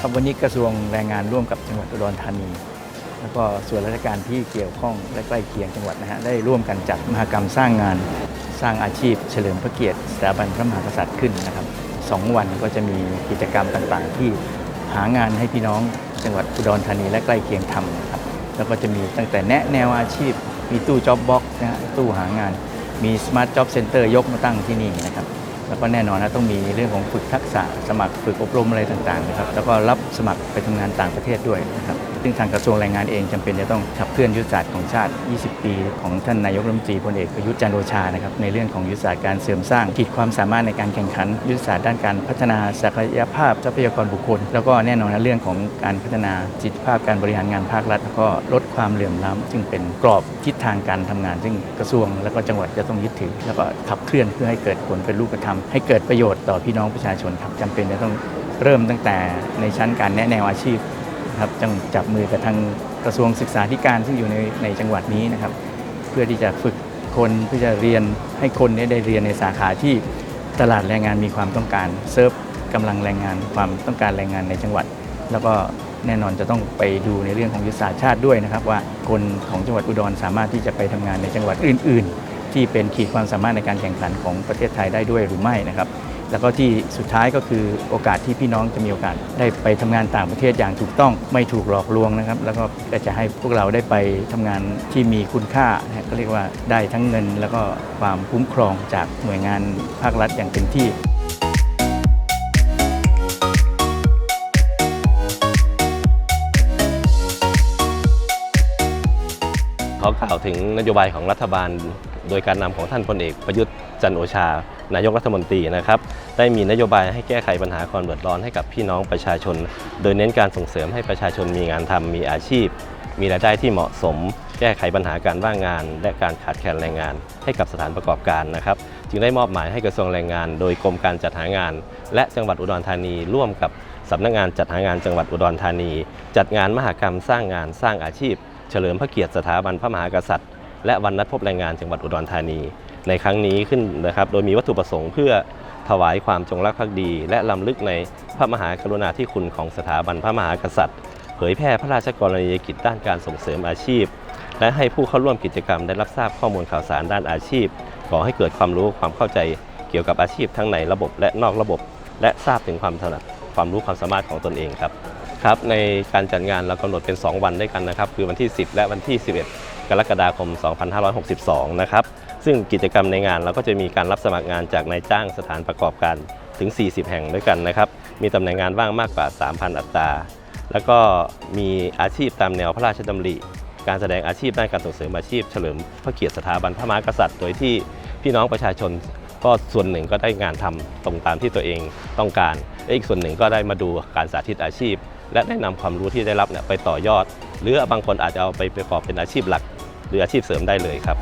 ครับวันนี้กระทรวงแรงงานร่วมกับจังหวัดอุดรธานี แล้วก็ส่วนราชการที่เกี่ยวข้องและใกล้เคียงจังหวัดนะฮะได้ร่วมกันจัดมหกรรมสร้างงานสร้างอาชีพ เฉลิมพระเกียรติสถาบันพระมหากษัตริย์ขึ้นนะครับสองวันก็จะมีกิจกรรมต่างๆ ที่หางานให้พี่น้องจังหวัดอุดรธานีและใกล้เคียงทำนะครับแล้วก็จะมีตั้งแต่แนะแนวอาชีพ มีตู้จ็อบบ็อกนะฮะตู้หางานมีสมาร์ทจ็อบเซ็นเตอร์ยกมาตั้งที่นี่นะครับ แล้วก็แน่นอนนะต้องมีเรื่องของฝึกทักษะสมัครฝึกอบรมอะไรต่างๆนะครับแล้วก็รับสมัครไปทำงานต่างประเทศด้วยนะครับ ซึ่งทางกระทรวงแรงงานเองจำเป็นจะต้องขับเคลื่อนยุทธศาสตร์ของชาติ 20 ปี ของท่านนายกรัฐมนตรีพลเอกประยุทธ์จันทร์โอชานะครับในเรื่องของยุทธศาสตร์การเสริมสร้างขีดความสามารถในการแข่งขัน ยุทธศาสตร์ด้านการพัฒนาศักยภาพทรัพยากรบุคคล แล้วก็แน่นอนนะเรื่องของการพัฒนาประสิทธิภาพการบริหารงานภาครัฐแล้วก็ลดความเหลื่อมล้ำซึ่งเป็นกรอบทิศทางการทำงาน ซึ่งกระทรวงและก็จังหวัดจะต้องยึดถือ แล้วก็ขับเคลื่อนเพื่อให้เกิดผลเป็นรูปธรรมให้เกิดประโยชน์ต่อพี่น้องประชาชนครับจำเป็นจะต้องเริ่มตั้งแต่ในชั้นการแนะแนวอาชีพ นะครับจังจับมือกับทางกระทรวงศึกษาธิการซึ่งอยู่ในในจังหวัดนี้นะครับ เพื่อที่จะฝึกคนเพื่อจะเรียนให้คนนี้ได้เรียนในสาขาที่ตลาดแรงงานมีความต้องการเซิร์ฟกำลังแรงงานความต้องการแรงงานในจังหวัด แล้วก็แน่นอนจะต้องไปดูในเรื่องของยุทธศาสตร์ชาติด้วยนะครับ ว่าคนของจังหวัดอุดรสามารถที่จะไปทำงานในจังหวัดอื่น ๆ ที่เป็นขีดความสามารถในการแข่งขันของประเทศไทยได้ด้วยหรือไม่นะครับ แล้วก็ที่สุดท้ายก็คือโอกาสที่พี่น้องจะมีโอกาส ได้ไปทำงานต่างประเทศอย่างถูกต้องไม่ถูกหลอกลวงนะครับ แล้วก็จะให้พวกเราได้ไปทำงานที่มีคุณค่านะก็เรียกว่าได้ทั้งเงิน แล้วก็ความคุ้มครองจากหน่วยงานภาครัฐอย่างเต็มที่ขอกล่าวถึงนโยบายของรัฐบาล โดยการนำของท่านพลเอกประยุทธ์จันโอชา นายกรัฐมนตรีนะครับ ได้มีนโยบายให้แก้ไขปัญหาความเดือดร้อนให้กับพี่น้องประชาชน โดยเน้นการส่งเสริมให้ประชาชนมีงานทำมีอาชีพ มีรายได้ที่เหมาะสม แก้ไขปัญหาการว่างงาน และการขาดแคลนแรงงาน ให้กับสถานประกอบการนะครับ จึงได้มอบหมายให้กระทรวงแรงงาน โดยกรมการจัดหางาน และจังหวัดอุดรธานีร่วมกับสำนักงานจัดหางานจังหวัดอุดรธานี จัดงานมหกรรมสร้างงานสร้างอาชีพ เฉลิมพระเกียรติสถาบันพระมหากษัตริย์ และวันนัดพบแรงงานจังหวัดอุดรธานี ในครั้งนี้ขึ้นนะครับ โดยมีวัตถุประสงค์เพื่อถวายความจงรักภักดี และลำลึกในพระมหากรุณาธิคุณของสถาบันพระมหากษัตริย์ เผยแพร่พระราชกรณียกิจด้านการส่งเสริมอาชีพ และให้ผู้เข้าร่วมกิจกรรมได้รับทราบข้อมูลข่าวสารด้านอาชีพก่อให้เกิดความรู้ความเข้าใจเกี่ยวกับอาชีพทั้งในระบบและนอกระบบ และทราบถึงความถนัดความรู้ความสามารถของตนเองครับครับในการจัดงานเรากำหนดเป็น 2 วันด้วยกันนะครับ คือวันที่ 10 และวันที่ 11 กรกฎาคม 2562 นะครับ ซึ่งกิจกรรมในงานเราก็จะมีการรับสมัครงานจากนายจ้างสถานประกอบการถึง 40 แห่งด้วยกันนะครับ มีตำแหน่งงานว่างมากกว่า 3,000 อัตรา แล้วก็มีอาชีพตามแนวพระราชดำริ การแสดงอาชีพด้านการส่งเสริมอาชีพเฉลิมพระเกียรติสถาบันพระมหากษัตริย์ โดยที่พี่น้องประชาชนก็ส่วนหนึ่งก็ได้งานทำตรงตามที่ตัวเองต้องการ อีกส่วนหนึ่งก็ได้มาดูการสาธิตอาชีพ และได้นำความรู้ที่ได้รับเนี่ยไปต่อยอด หรือบางคนอาจจะเอาไปประกอบเป็นอาชีพหลัก หรืออาชีพเสริมได้เลยครับ